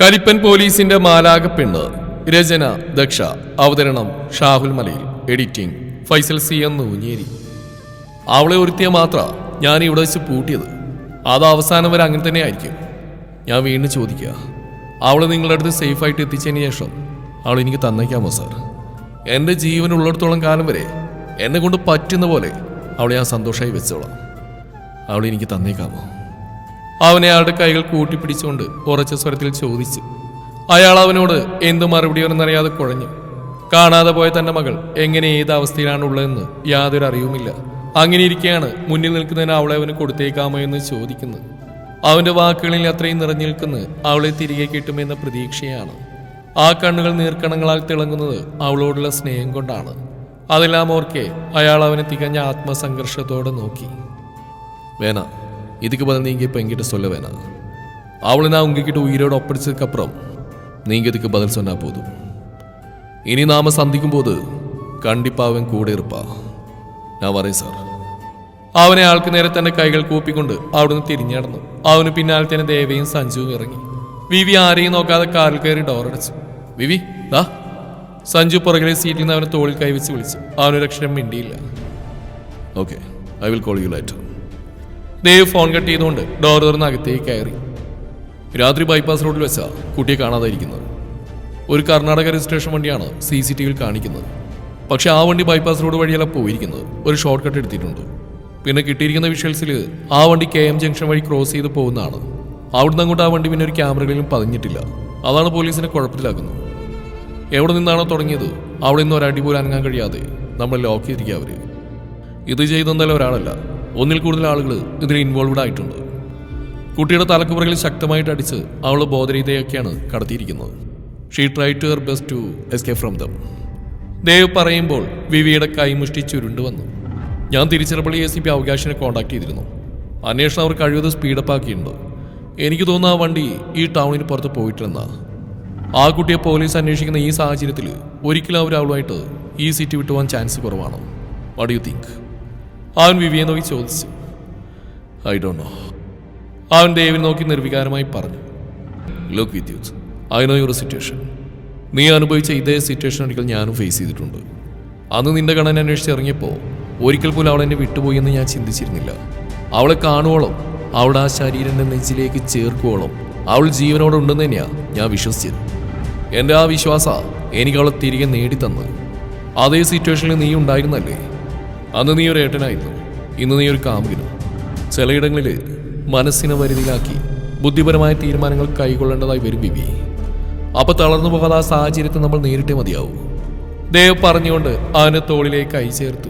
കരിപ്പൻ പോലീസിന്റെ മാലാക പെണ്ണ് രചന ദക്ഷ. അവതരണം ഷാഹുൽ മലയിൽ. എഡിറ്റിംഗ് ഫൈസൽ സി എന്ന് ഊഞ്ഞേരി അവളെ ഒരുത്തിയ മാത്ര ഞാൻ ഇവിടെ വെച്ച് പൂട്ടിയത്. അത് അവസാനം വരെ അങ്ങനെ തന്നെ ആയിരിക്കും. ഞാൻ വീണ്ടും ചോദിക്കുക അവളെ നിങ്ങളുടെ അടുത്ത് സേഫായിട്ട് എത്തിച്ചതിന് ശേഷം അവൾ എനിക്ക് തന്നേക്കാമോ സാർ എന്റെ ജീവൻ ഉള്ളിടത്തോളം കാലം വരെ എന്നെ കൊണ്ട് പറ്റുന്ന പോലെ അവളെ ഞാൻ സന്തോഷമായി വെച്ചോളാം. അവളെ എനിക്ക് തന്നേക്കാമോ? അവനെ അയാളുടെ കൈകൾ കൂട്ടിപ്പിടിച്ചുകൊണ്ട് ഉറച്ച സ്വരത്തിൽ ചോദിച്ചു. അയാൾ അവനോട് എന്തു മറുപടിയാണെന്നറിയാതെ കുഴഞ്ഞു. കാണാതെ പോയ തന്റെ മകൾ എങ്ങനെ ഏത് അവസ്ഥയിലാണുള്ളതെന്ന് യാതൊരു അറിയുമില്ല അങ്ങനെ ഇരിക്കെയാണ് മുന്നിൽ നിൽക്കുന്നതിന് അവളെ അവന് കൊടുത്തേക്കാമോ എന്ന് ചോദിക്കുന്നത്. അവന്റെ വാക്കുകളിൽ അത്രയും നിറഞ്ഞു നിൽക്കുന്നത് അവളെ തിരികെ കിട്ടുമെന്ന പ്രതീക്ഷയാണ്. ആ കണ്ണുകൾ നീർക്കണങ്ങളാൽ തിളങ്ങുന്നത് അവളോടുള്ള സ്നേഹം കൊണ്ടാണ്. അതെല്ലാം ഓർക്കെ അയാൾ അവനെ തികഞ്ഞ ആത്മസംഘർഷത്തോടെ നോക്കി. വേണം இதுக்கு பதில் நீங்கள் இப்போ என்கிட்ட சொல்ல வேணாம் அவளை நான் உங்ககிட்ட உயிரோட ஒப்படைச்சதுக்கப்புறம் நீங்கள் இதுக்கு பதில் சொன்னால் போதும் இனி நாம சந்திக்கும் போது கண்டிப்பாக அவன் கூட இருப்பா நான் வரேன் സാർ അവനെ ആൾക്ക് നേരെ തന്റെ കൈകൾ കൂപ്പിക്കൊണ്ട് അവിടുന്ന് തിരിഞ്ഞടന്നു അവന് പിന്നാലെ തന്നെ ദേവയും സഞ്ജുവും ഇറങ്ങി വിവി ആരെയും നോക്കാതെ കാറിൽ കയറി ഡോറടച്ചു വിവി ദാ സഞ്ജു പുറകിലെ സീറ്റിൽ നിന്ന് അവനെ തോളിൽ കൈവച്ച് വിളിച്ചു അവനൊരു അക്ഷരം മിണ്ടിയില്ല okay I will call you later Dev phone cut ചെയ്തുകൊണ്ട് ഡോർ തുറന്ന് അകത്തേക്ക് കയറി. രാത്രി ബൈപ്പാസ് റോഡിൽ വെച്ചാ കുട്ടിയെ കാണാതായിരിക്കുന്നത്. ഒരു കർണാടക രജിസ്ട്രേഷൻ വണ്ടിയാണ് സി സി ടി വിയിൽ കാണിക്കുന്നത്. പക്ഷെ ആ വണ്ടി ബൈപ്പാസ് റോഡ് വഴിയല്ല പോയിരിക്കുന്നത്. ഒരു ഷോർട്ട് കട്ട് എടുത്തിട്ടുണ്ട്. പിന്നെ കിട്ടിയിരിക്കുന്ന വിഷ്വൽസിൽ ആ വണ്ടി കെ എം ജംഗ്ഷൻ വഴി ക്രോസ് ചെയ്ത് പോകുന്നതാണ്. അവിടുന്ന് അങ്ങോട്ട് ആ വണ്ടി പിന്നെ ഒരു ക്യാമറകളിലും പതിഞ്ഞിട്ടില്ല. അതാണ് പോലീസിനെ കുഴപ്പത്തിലാക്കുന്നത്. എവിടെ നിന്നാണോ തുടങ്ങിയത് അവിടെ നിന്ന് ഒരടി പോലും അനങ്ങാൻ കഴിയാതെ നമ്മൾ ലോക്ക് ചെയ്തിരിക്കുക അവർ ഇത് ചെയ്തെന്നല്ല ഒരാളല്ല. ഒന്നിൽ കൂടുതൽ ആളുകൾ ഇതിൽ ഇൻവോൾവ്ഡ് ആയിട്ടുണ്ട്. കുട്ടിയുടെ തലക്കുപുറകിൽ ശക്തമായിട്ട് അടിച്ച് അവൾ ബോധരീതയൊക്കെയാണ് കടത്തിയിരിക്കുന്നത്. She try to her best to escape from them Dev പറയുമ്പോൾ വിവിയുടെ കൈമുഷ്ടി ചുരുണ്ടു വന്നു. ഞാൻ തിരിച്ചിറപ്പള്ളി എ സി പി അവകാശിനെ കോൺടാക്ട് ചെയ്തിരുന്നു. അന്വേഷണം അവർ കഴിവത് സ്പീഡപ്പ് ആക്കിയിട്ടുണ്ട്. എനിക്ക് തോന്നുന്നു ആ വണ്ടി ഈ ടൗണിന് പുറത്ത് പോയിട്ടില്ലെന്നാ. ആ കുട്ടിയെ പോലീസ് അന്വേഷിക്കുന്ന ഈ സാഹചര്യത്തിൽ ഒരിക്കലും അവർ അവളുമായിട്ട് ഈ സീറ്റ് വിട്ടുപോകാൻ ചാൻസ് കുറവാണ്. വാട്ട് യു തിങ്ക് അവൻ വിവിയെ നോക്കി ചോദിച്ചു. ഐ ഡോ നോ അവൻ ദേവിനെ നോക്കി നിർവികാരമായി പറഞ്ഞു. Look with youth I know your situation നീ അനുഭവിച്ച ഇതേ സിറ്റുവേഷൻ ഒരിക്കൽ ഞാനും ഫേസ് ചെയ്തിട്ടുണ്ട്. അന്ന് നിന്റെ കണ്ണനെ അന്വേഷിച്ച് ഇറങ്ങിയപ്പോൾ ഒരിക്കൽ പോലും അവൾ എന്നെ വിട്ടുപോയി എന്ന് ഞാൻ ചിന്തിച്ചിരുന്നില്ല. അവളെ കാണുവോളം അവളുടെ ആ ശരീരന്റെ നെഞ്ചിലേക്ക് ചേർക്കുവോളം അവൾ ജീവനോടെ ഉണ്ടെന്ന് തന്നെയാ ഞാൻ വിശ്വസിച്ചത്. എന്റെ ആ വിശ്വാസ എനിക്ക് അവളെ തിരികെ നേടിത്തന്ന് അതേ സിറ്റുവേഷനിൽ നീ ഉണ്ടായിരുന്നല്ലേ? അന്ന് നീ ഒരു ഏട്ടനായിരുന്നു. ഇന്ന് നീ ഒരു കാമ്പിനു ചിലയിടങ്ങളിൽ മനസ്സിനെ വരുതിയിലാക്കി ബുദ്ധിപരമായ തീരുമാനങ്ങൾ കൈകൊള്ളേണ്ടതായി വരും ബിബി. അപ്പൊ തളർന്നു പോകാതെ ആ സാഹചര്യത്തെ നമ്മൾ നേരിട്ടേ മതിയാവൂ. ദേവ് പറഞ്ഞുകൊണ്ട് അവനെ തോളിലേക്ക് കൈ ചേർത്തു.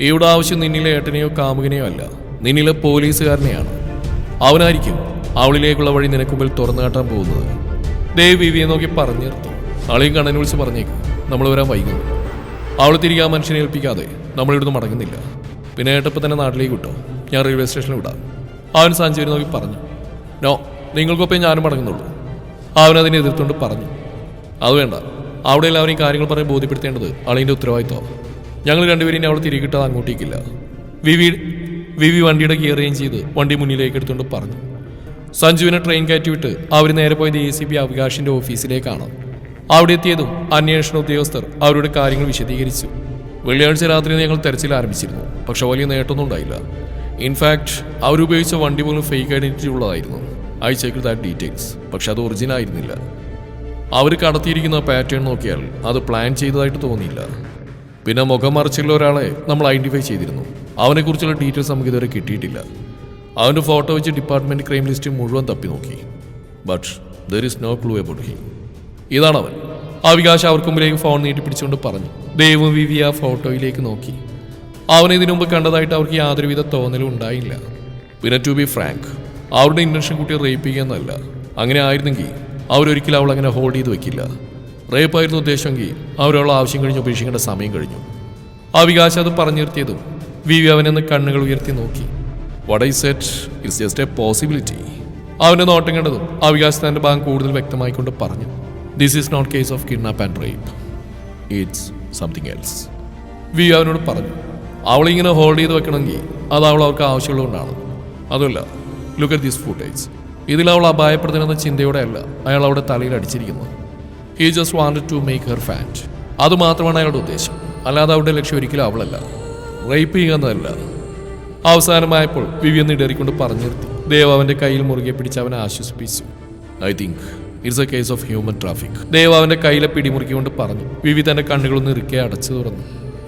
ഇവിടെ ആവശ്യം നിന്നിലെ ഏട്ടനെയോ കാമുകനെയോ അല്ല നിന്നിലെ പോലീസുകാരനെയാണ്. അവനായിരിക്കും അവളിലേക്കുള്ള വഴി നിനക്ക് മുമ്പിൽ തുറന്നു കാട്ടാൻ പോകുന്നത്. ദേവ് ബിബിയെ നോക്കി പറഞ്ഞു നിർത്തും. ആളെയും കണ്ണൻ വിളിച്ച് പറഞ്ഞേക്കും. നമ്മൾ വരാൻ വൈകുന്നു. അവൾ തിരികെ ആ മനുഷ്യനെ ഏൽപ്പിക്കാതെ നമ്മൾ ഇവിടുന്ന് മടങ്ങുന്നില്ല. പിന്നെ ഏട്ടപ്പം തന്നെ നാട്ടിലേക്ക് വിട്ടോ. ഞാൻ റെയിൽവേ സ്റ്റേഷനിൽ വിടാം. അവൻ സാഞ്ചേരി നോക്കി പറഞ്ഞു. നോ നിങ്ങൾക്കൊപ്പം ഞാനും മടങ്ങുന്നുള്ളൂ. അവൻ അതിനെ എതിർത്തുകൊണ്ട് പറഞ്ഞു. അത് വേണ്ട. അവിടെ എല്ലാവരെയും കാര്യങ്ങൾ പറഞ്ഞ് ബോധ്യപ്പെടുത്തേണ്ടത് അളിന്റെ ഉത്തരവാദിത്വം. ഞങ്ങൾ രണ്ടുപേരും അവൾ തിരികെ കിട്ടാതെ അങ്ങോട്ടേക്കില്ല. വിവി വിവി വണ്ടിയുടെ ഗിയർ ചേഞ്ച് ചെയ്ത് വണ്ടി മുന്നിലേക്ക് എടുത്തുകൊണ്ട് പറഞ്ഞു. സഞ്ജുവിനെ ട്രെയിൻ കയറ്റി വിട്ട് അവർ നേരെ പോയത് എ സി പി അവകാശിന്റെ ഓഫീസിലേക്കാണ് അവിടെ എത്തിയതും അന്വേഷണ ഉദ്യോഗസ്ഥർ അവരുടെ കാര്യങ്ങൾ വിശദീകരിച്ചു. വെള്ളിയാഴ്ച രാത്രി ഞങ്ങൾ തെരച്ചിൽ ആരംഭിച്ചിരുന്നു. പക്ഷെ വലിയ നേട്ടമൊന്നും ഉണ്ടായില്ല. ഇൻഫാക്ട് അവരുപയോഗിച്ച വണ്ടി പോലും ഫേക്ക് ഐഡന്റിറ്റി ഉള്ളതായിരുന്നു. ഐ ചെക്ക് ദാറ്റ് ഡീറ്റെയിൽസ് പക്ഷെ അത് ഒറിജിനൽ ആയിരുന്നില്ല. അവർ കടത്തിയിരിക്കുന്ന പാറ്റേൺ നോക്കിയാൽ അത് പ്ലാൻ ചെയ്തതായിട്ട് തോന്നിയില്ല. പിന്നെ മുഖം മറിച്ചുള്ള ഒരാളെ നമ്മൾ ഐഡന്റിഫൈ ചെയ്തിരുന്നു. അവനെക്കുറിച്ചുള്ള ഡീറ്റെയിൽസ് നമുക്ക് ഇതുവരെ കിട്ടിയിട്ടില്ല. അവന്റെ ഫോട്ടോ വെച്ച് ഡിപ്പാർട്ട്മെന്റ് ക്രൈം ലിസ്റ്റ് മുഴുവൻ തപ്പി നോക്കി but there is no clue about he ഇതാണ് അവൻ അവികാശ് അവർക്ക് മുമ്പിലേക്ക് ഫോൺ നീട്ടിപ്പിടിച്ചുകൊണ്ട് പറഞ്ഞു. ദൈവ വിവി ആ ഫോട്ടോയിലേക്ക് നോക്കി. അവനെ ഇതിനു മുമ്പ് കണ്ടതായിട്ട് അവർക്ക് യാതൊരുവിധ തോന്നലും ഉണ്ടായില്ല. പിന്നെ ടു ബി ഫ്രാങ്ക് അവരുടെ ഇന്റൻഷൻ കുട്ടിയെ റേപ്പ് ചെയ്യുന്നതല്ല അങ്ങനെ ആയിരുന്നെങ്കിൽ അവരൊരിക്കലും അവൾ അങ്ങനെ ഹോൾഡ് ചെയ്ത് വെക്കില്ല. റേപ്പ് ആയിരുന്നു ഉദ്ദേശമെങ്കിൽ അവരവളെ ആവശ്യം കഴിഞ്ഞ് ഉപേക്ഷിക്കേണ്ട സമയം കഴിഞ്ഞു. അവികാശ് അത് പറഞ്ഞു നിർത്തിയതും വിവി അവനെന്ന് കണ്ണുകൾ ഉയർത്തി നോക്കി. What I said it's just a possibility അവനെ നോട്ടം കണ്ടതും അവികാശ് തന്റെ ഭാഗം കൂടുതൽ വ്യക്തമായിക്കൊണ്ട് പറഞ്ഞു. This is not case of kidnap and rape it's something else V അവനോട് പറഞ്ഞു അവളിങ്ങനെ ഹോൾഡ് ചെയ്ത് വെക്കണമെങ്കിൽ അത് അവൾ അവർക്ക് ആവശ്യമുള്ളതുകൊണ്ടാണ്. അതുമല്ല ലുക്ക് അറ്റ് ദിസ് ഫുട്ടേജ് ഇതിൽ അവൾ അപായപ്പെടുത്തണമെന്ന ചിന്തയോടെയല്ല അയാൾ അവിടെ തലയിൽ അടിച്ചിരിക്കുന്നത്. He just wanted to make her fat അത് മാത്രമാണ് അയാളുടെ ഉദ്ദേശം. അല്ലാതെ അവരുടെ ലക്ഷ്യം ഒരിക്കലും അവളല്ല. റേപ്പ് ചെയ്യുക എന്നതല്ല അവസാനമായപ്പോൾ വിവിയൻ ഇടറിക്കൊണ്ട് പറഞ്ഞു നിർത്തി ദേവ് അവന്റെ കയ്യിൽ മുറുകെ പിടിച്ച് അവനെ ആശ്വസിപ്പിച്ചു. I think it's a case of human traffic Dev അവന്റെ കയ്യിലെ പിടിമുറുക്കിക്കൊണ്ട് പറഞ്ഞു. വിവി തന്റെ കണ്ണുകളൊന്ന് ഇറുക്കെ അടച്ചു തുറന്നു.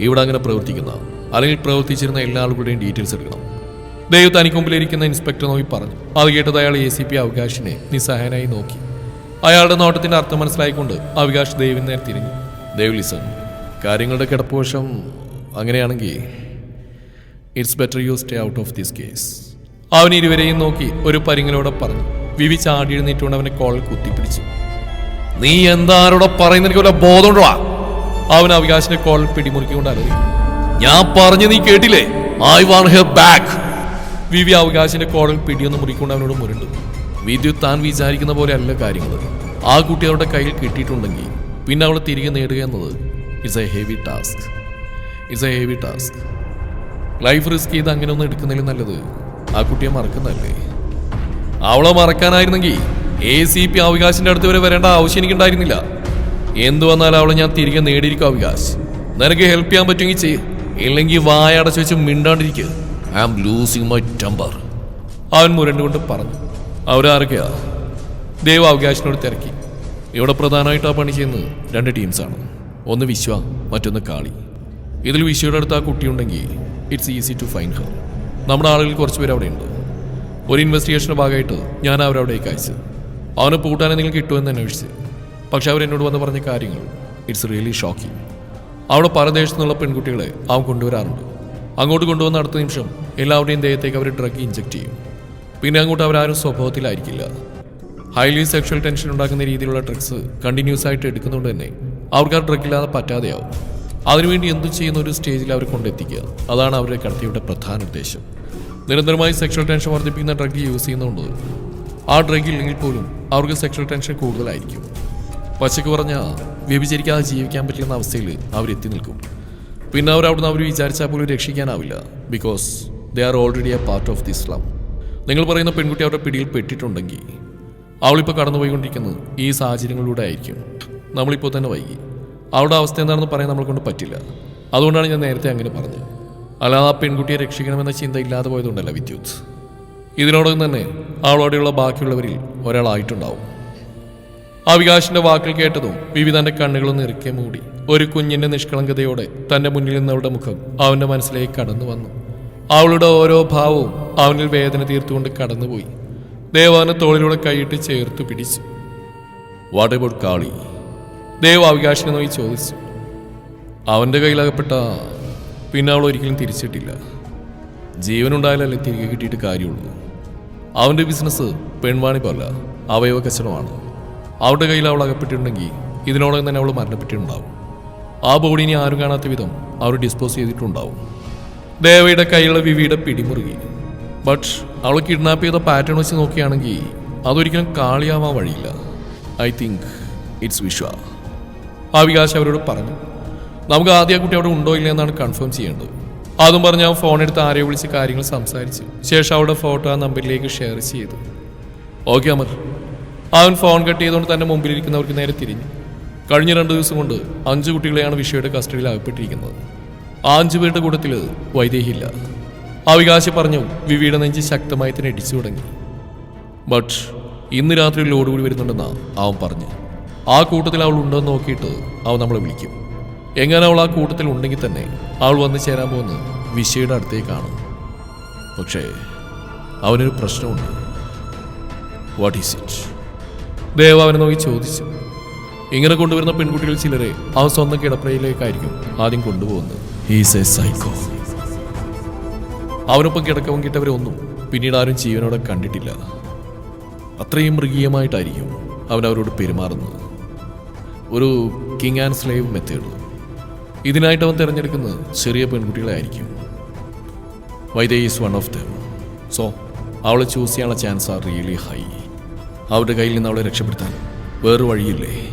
ഇവിടെ അങ്ങനെ പ്രവർത്തിക്കുന്ന അല്ലെങ്കിൽ പ്രവർത്തിച്ചിരുന്ന എല്ലാ ആളുകളുടെയും ഡീറ്റെയിൽസ് എടുക്കണം. ദേവ് തനിക്ക് മുമ്പിലിരിക്കുന്ന ഇൻസ്പെക്ടർ നോക്കി പറഞ്ഞു. അത് കേട്ടത് അയാൾ എ സി പി അവകാശിനെ നിസ്സഹായനായി നോക്കി. അയാളുടെ നോട്ടത്തിന്റെ അർത്ഥം മനസ്സിലായിക്കൊണ്ട് അവകാശ് ദേവിന് നേരെ തിരിഞ്ഞു. ദേവ് ലിസൺ കാര്യങ്ങളുടെ കിടപ്പുവശം അങ്ങനെയാണെങ്കിൽ it's better you stay out of this case അവൻ ഇരുവരെയും നോക്കി ഒരു പരിങ്ങലോടെ പറഞ്ഞു. വിവി ചാടി എഴുന്നേറ്റുകൊണ്ട് അവനെ കോളിൽ കുത്തിപ്പിടിച്ചു. നീ എന്താരോടെ പറയുന്ന എനിക്ക് വല്ല ബോധമുണ്ടോ? അവൻ അവകാശിന്റെ കോളിൽ പിടിമുറുക്കിക്കൊണ്ട് അലറി. ഞാൻ പറഞ്ഞു നീ കേട്ടില്ലേ? I want her back Vivi അവകാശിന്റെ കോളിൽ പിടിയൊന്ന് മുറിക്കൊണ്ട് അവനോട് മുരണ്ടു. വിദ്യുത് താൻ വിചാരിക്കുന്ന പോലെ അല്ല കാര്യങ്ങൾ ആ കുട്ടി അവരുടെ കയ്യിൽ കിട്ടിയിട്ടുണ്ടെങ്കിൽ പിന്നെ അവളെ തിരികെ നേടുക എന്നത് it's a heavy task it's a heavy task life risk ചെയ്ത് അങ്ങനെ ഒന്നും എടുക്കുന്നതിലും നല്ലത് ആ കുട്ടിയെ മറക്കുന്നതല്ലേ? അവളെ മറക്കാനായിരുന്നെങ്കിൽ എ സി പി അവകാശിന്റെ അടുത്ത് വരെ വരേണ്ട ആവശ്യം എനിക്കുണ്ടായിരുന്നില്ല. എന്തു വന്നാലും അവളെ ഞാൻ തിരികെ നേടിയിരിക്കും അവകാശ്. നിനക്ക് ഹെൽപ്പ് ചെയ്യാൻ പറ്റുമെങ്കിൽ ചെയ്യ്. ഇല്ലെങ്കിൽ വായ അടച്ചു വെച്ച് മിണ്ടാണ്ടിരിക്കുക I am losing my temper അവൻ മുരണ്ടുകൊണ്ട് പറഞ്ഞു. അവരാരൊക്കെയാ ദേവ് അവകാശിനോട് തിരക്കി. ഇവിടെ പ്രധാനമായിട്ട് ആ പണി ചെയ്യുന്നത് രണ്ട് ടീംസാണ് ഒന്ന് വിശ്വ മറ്റൊന്ന് കാളി. ഇതിൽ വിശ്വയുടെ അടുത്ത് ആ കുട്ടിയുണ്ടെങ്കിൽ it's easy to find her നമ്മുടെ ആളുകൾ കുറച്ച് പേര് അവിടെ ഉണ്ട് ഒരു ഇൻവെസ്റ്റിഗേഷന്റെ ഭാഗമായിട്ട് ഞാൻ അവരവിടേക്ക് അയച്ചു. അവന് പൂട്ടാൻ എന്തെങ്കിലും കിട്ടുമെന്ന് അന്വേഷിച്ച്. പക്ഷെ അവരെന്നോട് വന്ന് പറഞ്ഞ കാര്യങ്ങൾ ഇറ്റ്സ് റിയലി ഷോക്കിംഗ് അവിടെ പരദേശത്തു നിന്നുള്ള പെൺകുട്ടികളെ അവൻ കൊണ്ടുവരാറുണ്ട്. അങ്ങോട്ട് കൊണ്ടുവന്ന അടുത്ത നിമിഷം എല്ലാവരുടെയും ദേഹത്തേക്ക് അവർ ഡ്രഗ് ഇഞ്ചെക്ട് ചെയ്യും. പിന്നെ അങ്ങോട്ട് അവരാരും സ്വഭാവത്തിലായിരിക്കില്ല. ഹൈലി സെക്ഷൽ ടെൻഷൻ ഉണ്ടാക്കുന്ന രീതിയിലുള്ള ഡ്രഗ്സ് കണ്ടിന്യൂസ് ആയിട്ട് എടുക്കുന്നതുകൊണ്ട് തന്നെ അവർക്ക് ആ ഡ്രഗ് ഇല്ലാതെ പറ്റാതെയാവും. അതിനുവേണ്ടി എന്തു ചെയ്യുന്ന ഒരു സ്റ്റേജിൽ അവർ കൊണ്ടെത്തിക്കുക. അതാണ് അവരുടെ കടത്തിയുടെ പ്രധാന ഉദ്ദേശം. നിരന്തരമായി സെക്ഷൽ ടെൻഷൻ വർദ്ധിപ്പിക്കുന്ന ഡ്രഗ് യൂസ് ചെയ്യുന്നുണ്ട്. ആ ഡ്രഗ് ഇല്ലെങ്കിൽ പോലും അവർക്ക് സെക്ഷൽ ടെൻഷൻ കൂടുതലായിരിക്കും. പച്ചക്ക് പറഞ്ഞാൽ വ്യഭിചരിക്കാതെ ജീവിക്കാൻ പറ്റുന്ന അവസ്ഥയിൽ അവരെത്തി നിൽക്കും. പിന്നെ അവർ അവിടുന്ന് അവർ വിചാരിച്ചാൽ പോലും രക്ഷിക്കാനാവില്ല. Because they are already a part of the slum നിങ്ങൾ പറയുന്ന പെൺകുട്ടി അവരുടെ പിടിയിൽ പെട്ടിട്ടുണ്ടെങ്കിൽ അവളിപ്പോൾ കടന്നുപോയിക്കൊണ്ടിരിക്കുന്നത് ഈ സാഹചര്യങ്ങളിലൂടെ ആയിരിക്കും. നമ്മളിപ്പോൾ തന്നെ വൈകി. അവളുടെ അവസ്ഥ എന്താണെന്ന് പറയാൻ നമ്മളെ കൊണ്ട് പറ്റില്ല. അതുകൊണ്ടാണ് ഞാൻ നേരത്തെ അങ്ങനെ പറഞ്ഞത്. അല്ലാതെ ആ പെൺകുട്ടിയെ രക്ഷിക്കണമെന്ന ചിന്ത ഇല്ലാതെ പോയതുകൊണ്ടല്ല വിദ്യുത്? ഇതിനോടൊപ്പം തന്നെ അവളോടെയുള്ള ബാക്കിയുള്ളവരിൽ ഒരാളായിട്ടുണ്ടാവും. അവികാശിന്റെ വാക്കിൽ കേട്ടതും വിവിധന്റെ കണ്ണുകളും നിറക്കെ മൂടി ഒരു കുഞ്ഞിന്റെ നിഷ്കളങ്കതയോടെ തന്റെ മുന്നിൽ നിന്നവളുടെ മുഖം അവന്റെ മനസ്സിലേക്ക് കടന്നു വന്നു. അവളുടെ ഓരോ ഭാവവും അവനിൽ വേദന തീർത്തുകൊണ്ട് കടന്നുപോയി. ദേവാന തോളിലൂടെ കൈയിട്ട് ചേർത്ത് പിടിച്ചു. വാട്ട് കാളി ദേവ് അവികാശിനെ നോക്കി ചോദിച്ചു. അവന്റെ കയ്യിലകപ്പെട്ട പിന്നെ അവൾ ഒരിക്കലും തിരിച്ചിട്ടില്ല. ജീവനുണ്ടായാലല്ലേ തിരികെ കിട്ടിയിട്ട് കാര്യമുള്ളൂ. അവന്റെ ബിസിനസ് പെൺവാണിപ്പല്ല അവയവ കച്ചടമാണ് അവളുടെ കയ്യിൽ അവൾ അകപ്പെട്ടിട്ടുണ്ടെങ്കിൽ ഇതിനോടകം തന്നെ അവൾ മരണപ്പെട്ടിട്ടുണ്ടാവും. ആ ബോഡി ഇനി ആരും കാണാത്ത വിധം അവർ ഡിസ്പോസ് ചെയ്തിട്ടുണ്ടാവും. ദേവയുടെ കൈയുള്ള വിവിയുടെ പിടിമുറുകി. ബട്ട് അവൾ കിഡ്നാപ്പ് ചെയ്ത പാറ്റേൺ വെച്ച് നോക്കുകയാണെങ്കിൽ അതൊരിക്കലും കാളിയാവാൻ വഴിയില്ല. ഐ തിങ്ക് ഇറ്റ്സ് വിശ്വ ആ വികാശ് അവരോട് പറഞ്ഞു. നമുക്ക് ആദ്യ കുട്ടി അവിടെ ഉണ്ടോ ഇല്ല എന്നാണ് കൺഫേം ചെയ്യേണ്ടത്. അതും പറഞ്ഞ് ഫോൺ എടുത്ത് ആരെയോ വിളിച്ച് കാര്യങ്ങൾ സംസാരിച്ചു. ശേഷം അവളുടെ ഫോട്ടോ ആ നമ്പറിലേക്ക് ഷെയർ ചെയ്തു. ഓക്കെ അമർ അവൻ ഫോൺ കട്ട് ചെയ്തുകൊണ്ട് തന്റെ മുമ്പിലിരിക്കുന്നവർക്ക് നേരെ തിരിഞ്ഞു. കഴിഞ്ഞ രണ്ട് ദിവസം കൊണ്ട് അഞ്ച് കുട്ടികളെയാണ് വിഷയുടെ കസ്റ്റഡിയിൽ അകപ്പെട്ടിരിക്കുന്നത്. ആ അഞ്ചു പേരുടെ കൂട്ടത്തിൽ വൈദേഹിയില്ല. അവികാശി പറഞ്ഞു വിവിയുടെ നെഞ്ച് ശക്തമായി തന്നെ ഇടിച്ചു തുടങ്ങി. ബട്ട് ഇന്ന് രാത്രി ലോഡ് കൂടി വരുന്നുണ്ടെന്നാണ് അവൻ പറഞ്ഞു. ആ കൂട്ടത്തിൽ അവൾ ഉണ്ടോയെന്ന് നോക്കിയിട്ട് അവൻ നമ്മളെ വിളിക്കും. എങ്ങനെ അവൾ ആ കൂട്ടത്തിൽ ഉണ്ടെങ്കിൽ തന്നെ അവൾ വന്നു ചേരാൻ പോകുന്നത് വിഷയുടെ അടുത്തേക്കാണ് പക്ഷേ അവനൊരു പ്രശ്നമുണ്ട്. വാട്ട് ഈസ് ഇറ്റ് ദേവ അവനെ നോക്കി ചോദിച്ചു. ഇങ്ങനെ കൊണ്ടുവരുന്ന പെൺകുട്ടികൾ ചിലരെ അവൻ സ്വന്തം കിടപ്പറയിലേക്കായിരിക്കും ആദ്യം കൊണ്ടുപോകുന്നത്. എ സൈക്കോ അവനൊപ്പം കിടക്കവും കിട്ടവരൊന്നും പിന്നീട് ആരും ജീവനോടെ കണ്ടിട്ടില്ല. അത്രയും മൃഗീയമായിട്ടായിരിക്കും അവൻ അവരോട് പെരുമാറുന്നത്. ഒരു കിങ് ആൻഡ് സ്ലേവ് മെത്തേഡ്. ഇതിനായിട്ട് അവൻ തിരഞ്ഞെടുക്കുന്നത്. ചെറിയ പെൺകുട്ടികളെ ആയിരിക്കും വൈദേ is one of them so അവളെ ചൂസ് ചെയ്യാനുള്ള ചാൻസ് ആർ റിയലി ഹൈ അവരുടെ കയ്യിൽ നിന്ന് അവളെ രക്ഷപ്പെടുത്താൻ വേറെ വഴിയില്ലേ?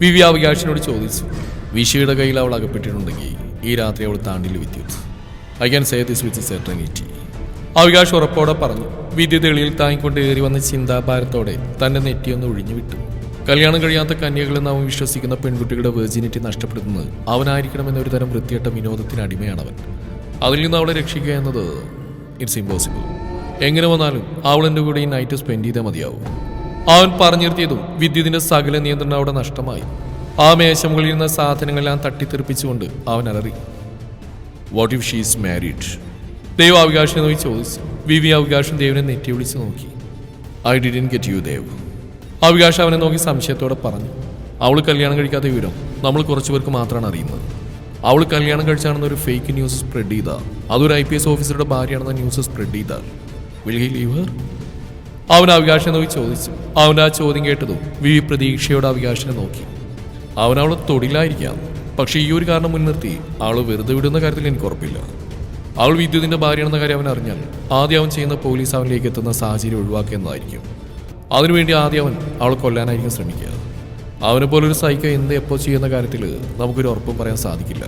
വിവി അവകാശിനോട് ചോദിച്ചു. വിഷയുടെ കയ്യിൽ അവൾ അകപ്പെട്ടിട്ടുണ്ടെങ്കിൽ ഈ രാത്രി അവൾ താണ്ടിൽ Vidyut. I can say this with certainty അവകാശം ഉറപ്പോടെ പറഞ്ഞു വിദ്യുത് എളിയിൽ താങ്ങിക്കൊണ്ട് ഏറി വന്ന ചിന്താഭാരത്തോടെ തന്റെ നെറ്റിയൊന്ന് ഒഴിഞ്ഞു വിട്ടു കല്യാണം കഴിയാത്ത കന്യകളെന്ന് അവൻ വിശ്വസിക്കുന്ന പെൺകുട്ടികളുടെ വെർജിനിറ്റി നഷ്ടപ്പെടുത്തുന്നത് അവനായിരിക്കണം ഒരു തരം വൃത്തിയട്ട വിനോദത്തിന് അടിമയാണ് അവൻ അതിൽ നിന്ന് അവളെ രക്ഷിക്കുക എന്നത് ഇറ്റ്സ് ഇമ്പോസിബിൾ എങ്ങനെ വന്നാലും അവൾ എന്റെ കൂടെ ഈ നൈറ്റ് സ്പെൻഡ് ചെയ്താൽ മതിയാവും. അവൻ പറഞ്ഞു നിർത്തിയതും വിദ്യുതിന്റെ സകല നിയന്ത്രണം അവിടെ നഷ്ടമായി. ആ മേശമുകളിൽ ഇരുന്ന സാധനങ്ങളെല്ലാം തട്ടിത്തെറിപ്പിച്ചുകൊണ്ട് അവൻ അലറി വാട്ട് ഇഫ് ഷീസ് മാരീഡ് ദൈവ അവകാശം നോക്കി ചോദിച്ചു വി വി അവകാശം ദേവിനെ നെറ്റി വിളിച്ച് നോക്കി. I didn't get you Dev അവകാശം അവനെ നോക്കി സംശയത്തോടെ പറഞ്ഞു. അവൾ കല്യാണം കഴിക്കാത്ത വിവരം നമ്മൾ കുറച്ചു പേർക്ക് മാത്രമാണ് അറിയുന്നത്. അവൾ കല്യാണം കഴിച്ചാണെന്ന് ഒരു ഫേക്ക് ന്യൂസ് സ്പ്രെഡ് ചെയ്ത. അതൊരു ഐ പി എസ് ഓഫീസറുടെ ഭാര്യയാണെന്ന ന്യൂസ് സ്പ്രെഡ് ചെയ്താൽ വിൽ ലീവ് ഹർ അവൻ അവകാശം നോക്കി ചോദിച്ചു. അവന്റെ ആ ചോദ്യം കേട്ടതും വി പ്രതീക്ഷയോടെ അവകാശനെ നോക്കി. അവൻ അവളെ തൊടിലായിരിക്കാം പക്ഷെ ഈ ഒരു കാരണം മുൻനിർത്തി അവൾ വെറുതെ വിടുന്ന കാര്യത്തിൽ എനിക്ക് ഉറപ്പില്ല. അവൾ വിദ്യുതിന്റെ ഭാര്യയാണെന്ന കാര്യം അവൻ അറിഞ്ഞാൽ ആദ്യം അവൻ ചെയ്യുന്ന പോലീസ് അവനിലേക്ക് എത്തുന്ന സാഹചര്യം ഒഴിവാക്കുന്നതായിരിക്കും അതിനുവേണ്ടി ആദ്യം അവൻ അവളെ കൊല്ലാനായിരിക്കും ശ്രമിക്കുക. അവനെ പോലൊരു സൈക്കോ എന്ത് എപ്പോൾ ചെയ്യുന്ന കാര്യത്തിൽ നമുക്കൊരു ഉറപ്പും പറയാൻ സാധിക്കില്ല.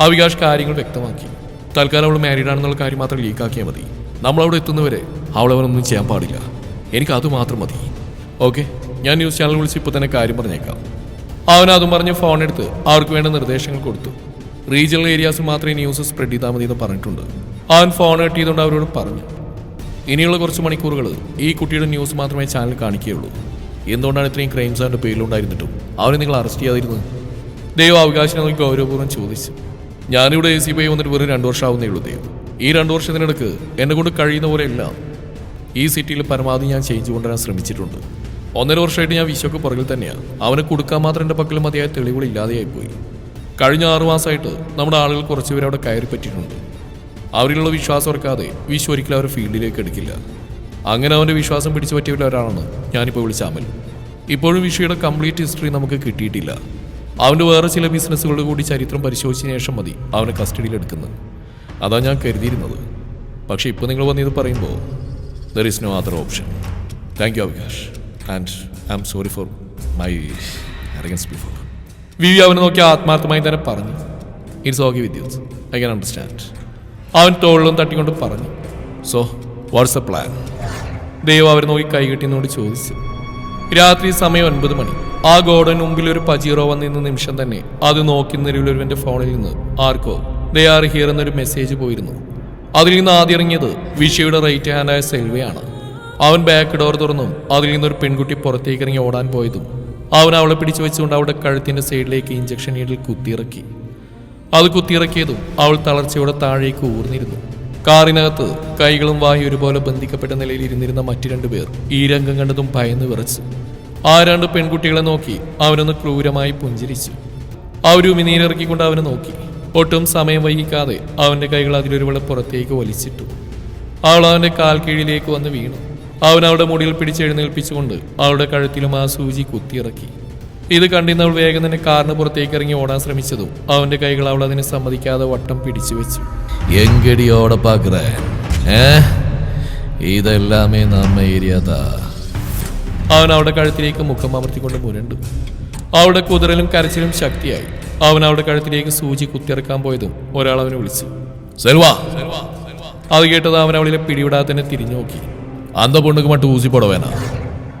അവികാഷ് കാര്യങ്ങൾ വ്യക്തമാക്കി. തൽക്കാലം അവൾ മാരീഡ് ആണെന്നുള്ള കാര്യം മാത്രം ലീക്കാക്കിയാൽ മതി. നമ്മൾ അവിടെ എത്തുന്നവരെ അവളവനൊന്നും ചെയ്യാൻ പാടില്ല. എനിക്ക് അത് മാത്രം മതി. ഓക്കെ ഞാൻ ന്യൂസ് ചാനൽ വിളിച്ച് ഇപ്പോൾ തന്നെ കാര്യം പറഞ്ഞേക്കാം. അവൻ അതും പറഞ്ഞ് ഫോൺ എടുത്ത് അവർക്ക് വേണ്ട നിർദ്ദേശങ്ങൾ കൊടുത്തു. റീജിയണൽ ഏരിയാസ് മാത്രമേ ന്യൂസ് സ്പ്രെഡ് ചെയ്താൽ മതി എന്ന് പറഞ്ഞിട്ടുണ്ട്. അവൻ ഫോൺ കട്ട് ചെയ്തുകൊണ്ട് അവരോട് പറഞ്ഞു. ഇനിയുള്ള കുറച്ച് മണിക്കൂറുകൾ ഈ കുട്ടിയുടെ ന്യൂസ് മാത്രമേ ചാനൽ കാണിക്കുകയുള്ളൂ. എന്തുകൊണ്ടാണ് ഇത്രയും ക്രൈംസ് അവന്റെ പേരിലുണ്ടായിരുന്നിട്ടും? അവനെ നിങ്ങൾ അറസ്റ്റ് ചെയ്യാതിരുന്നത്? ദൈവം അവകാശം നോക്കി ഗൗരവപൂർവം ചോദിച്ചു. ഞാനിവിടെ എ സി ബി വന്നിട്ട് വെറും രണ്ട് വർഷമാവുന്നേ ഉള്ളൂ ദൈവം. ഈ രണ്ട് വർഷത്തിനിടക്ക് എന്നെ കൊണ്ട് കഴിയുന്ന പോലെ എല്ലാം ഈ സിറ്റിയിൽ പരമാവധി ഞാൻ ചേഞ്ച് കൊണ്ടുവരാൻ ശ്രമിച്ചിട്ടുണ്ട്. ഒന്നര വർഷമായിട്ട് ഞാൻ വിശ്വക്ക് പുറകിൽ തന്നെയാണ് അവന് കൊടുക്കാൻ മാത്രം എന്റെ പക്കൽ മതിയായ തെളിവുകൾ ഇല്ലാതെയായിപ്പോയി. കഴിഞ്ഞ ആറു മാസമായിട്ട് നമ്മുടെ ആളുകൾ കുറച്ചുപേർ അവിടെ കയറി പറ്റിയിട്ടുണ്ട് അവരിലുള്ള വിശ്വാസം ഉറക്കാതെ വിശ്വ ഒരിക്കലും അവരുടെ ഫീൽഡിലേക്ക് എടുക്കില്ല. അങ്ങനെ അവന്റെ വിശ്വാസം പിടിച്ചു പറ്റിയവരിൽ ഒരാളാണ് ഞാനിപ്പോൾ വിളിച്ച അമൽ. ഇപ്പോഴും വിഷയുടെ കംപ്ലീറ്റ് ഹിസ്റ്ററി നമുക്ക് കിട്ടിയിട്ടില്ല. അവന്റെ വേറെ ചില ബിസിനസ്സുകളുടെ കൂടി ചരിത്രം പരിശോധിച്ചതിന് ശേഷം മതി അവനെ കസ്റ്റഡിയിൽ എടുക്കുന്നത്. അതാണ് ഞാൻ കരുതിയിരുന്നത്. പക്ഷേ ഇപ്പോൾ നിങ്ങൾ വന്നിത് പറയുമ്പോൾ there is no other option thank you Avikash and I am sorry for my arrogance before V അവനെ നോക്കി ആത്മാർത്ഥമായി തന്നെ പറഞ്ഞു. It's okay with use I can understand അവൻ തോളിലും തട്ടിക്കൊണ്ട് പറഞ്ഞു സോ വാട്ട്സ് എ പ്ലാൻ ദൈവം അവരെ നോക്കി കൈകെട്ടിന്നോട് ചോദിച്ചു. രാത്രി സമയം ഒൻപത് മണി. ആ ഗോഡൻ മുമ്പിൽ ഒരു പജീറോ വന്നിരുന്ന നിമിഷം തന്നെ അത് നോക്കി നിലവിലൊരുവന്റെ ഫോണിൽ നിന്ന് ആർക്കോ ദേ ആർ ഹിയർ എന്നൊരു മെസ്സേജ് പോയിരുന്നു. അതിൽ നിന്ന് ആദ്യം ഇറങ്ങിയത് വിഷയുടെ റൈറ്റ് ഹാൻഡായ സെൽവയാണ് അവൻ ബാക്ക് ഡോർ തുറന്നും അതിൽ നിന്നൊരു പെൺകുട്ടി പുറത്തേക്ക് ഇറങ്ങി ഓടാൻ പോയതും അവൻ അവളെ പിടിച്ചു വെച്ചുകൊണ്ട് അവളുടെ കഴുത്തിന്റെ സൈഡിലേക്ക് ഇഞ്ചക്ഷൻ നീഡിൽ കുത്തിയിറക്കി. അത് കുത്തിയിറക്കിയതും അവൾ തളർച്ചയോടെ താഴേക്ക് ഊർന്നിരുന്നു. കാറിനകത്ത് കൈകളും വായി ഒരുപോലെ ബന്ധിക്കപ്പെട്ട നിലയിൽ ഇരുന്നിരുന്ന മറ്റു രണ്ടുപേർ ഈ രംഗം കണ്ടതും ഭയന്ന് വിറച്ചു. ആ രണ്ട് പെൺകുട്ടികളെ നോക്കി അവനൊന്ന് ക്രൂരമായി പുഞ്ചിരിച്ചു. അവരുമി നീരിറക്കിക്കൊണ്ട് അവനെ നോക്കി. ഒട്ടും സമയം വൈകിക്കാതെ അവന്റെ കൈകൾ അതിലൊരുപോലെ പുറത്തേക്ക് വലിച്ചിട്ടു. അവൾ അവന്റെ കാൽ കീഴിലേക്ക് വന്ന് വീണു. അവൻ അവളുടെ മുടിയിൽ പിടിച്ചെഴുന്നേൽപ്പിച്ചുകൊണ്ട് അവളുടെ കഴുത്തിലും ആ സൂചി കുത്തിയിറക്കി. ഇത് കണ്ടിന്ന് അവൾ വേഗം തന്നെ കാറിന് പുറത്തേക്ക് ഇറങ്ങി ഓടാൻ ശ്രമിച്ചതും അവന്റെ കൈകൾ അവൾ അതിനെ സമ്മതിക്കാതെ വട്ടം പിടിച്ചു വെച്ചു. എങ്കടി പാക്കുറ ഏ? ഇതെല്ലാമേ നമ്മ ഏരിയതാ അവൻ അവളുടെ കഴുത്തിലേക്ക് മുഖം അമർത്തിക്കൊണ്ട് മുരണ്ടു. അവളുടെ കുതിരലും കരച്ചിലും ശക്തിയായി. അവൻ അവളുടെ കഴുത്തിലേക്ക് സൂചി കുത്തിയിറക്കാൻ പോയതും ഒരാൾ അവനെ വിളിച്ചു. സെൽവാ! അത് കേട്ടത് അവൻ അവളിലെ പിടിവിടാതെ തന്നെ തിരിഞ്ഞു നോക്കി അന്ത പൊണ്ണുക്ക് മട്ട് ഊസി പോടവേനാ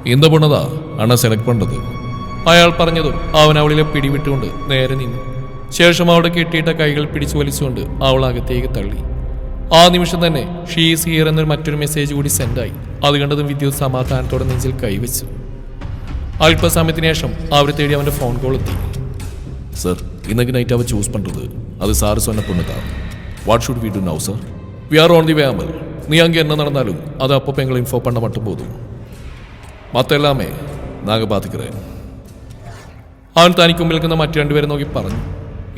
ഇന്ത പൊണ്ണതാ. അണ്ണ സെലക്ട് പണ്ടത്. അയാൾ പറഞ്ഞതും അവൻ അവളിലെ പിടിവിട്ടുകൊണ്ട് നേരെ നിന്നു. ശേഷം അവളുടെ കെട്ടിയിട്ട കൈകൾ പിടിച്ചു വലിച്ചുകൊണ്ട് അവൾ അകത്തേക്ക് തള്ളി. ആ നിമിഷം തന്നെ ഷീ ഹിയർ എന്നൊരു മറ്റൊരു മെസ്സേജ് കൂടി സെൻഡായി അത് കണ്ടതും വിദ്യുത് സമാധാനത്തോടെ നെഞ്ചിൽ കൈവച്ചു. അല്പസമയത്തിന് ശേഷം അവരെ തേടി അവന്റെ ഫോൺ കോൾ എത്തി. സർ ഇന്നൊക്കെ നൈറ്റ് അവ ചൂസ് പണ്ടത്. അത് സാറ് സ്വന്നെ പൊണ്ണുതാണ് what should we do now sir we are on the way Amal നീ അങ്ങ് എന്നെ നടന്നാലും അത് അപ്പോൾ എങ്ങളെ ഇൻഫോ പണ്ണ മട്ടും പോകും മാത്രമല്ലാമേ നാഗബാധിക്കറേ അവൻ തനിക്ക് മുമ്പിൽ നിൽക്കുന്ന മറ്റു രണ്ടുപേരെ നോക്കി പറഞ്ഞു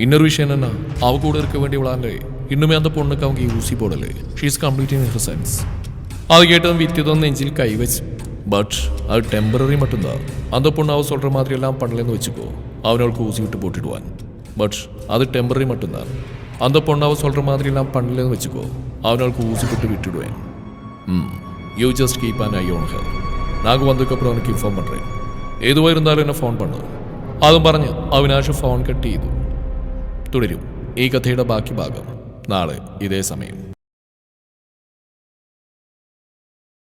ഇന്നൊരു വിഷയം തന്നെ അവ കൂടുതൽക്ക് വേണ്ടി വിളാന്റെ ഇന്നുമേ അന്ത പൊണ്ണുക്ക് അവൻ യൂസി പോടല്ലേ ഷീസ് കംപ്ലീറ്റിംഗ് ഹെർ സെൻസ് അത് കേട്ടതും വിറ്റുതോന്ന് നെഞ്ചിൽ കൈവച്ച് பட் அது டெம்பரரி மட்டும்தான் அந்த பொண்ணு அவள் சொல்கிற மாதிரி எல்லாம் பண்ணலன்னு வச்சுக்கோ அவனவளுக்கு ஊசி விட்டு போட்டுடுவான் பட் அது டெம்பரரி மட்டும்தான் அந்த பொண்ணு அவள் சொல்கிற மாதிரி எல்லாம் பண்ணலன்னு வச்சுக்கோ அவனவளுக்கு ஊசி போட்டு விட்டுடுவேன் ம் you just keep an eye on hell நாங்கள் வந்ததுக்கப்புறம் அவனுக்கு இன்ஃபார்ம் பண்ணுறேன் எதுவாக இருந்தாலும் என்ன ஃபோன் பண்ணும் അതും പറഞ്ഞ് അവിനാശ് ഫോൺ കട്ട് ചെയ്തു. തുടരും. ഈ കഥയുടെ ബാക്കി ഭാഗം നാളെ ഇതേ സമയം.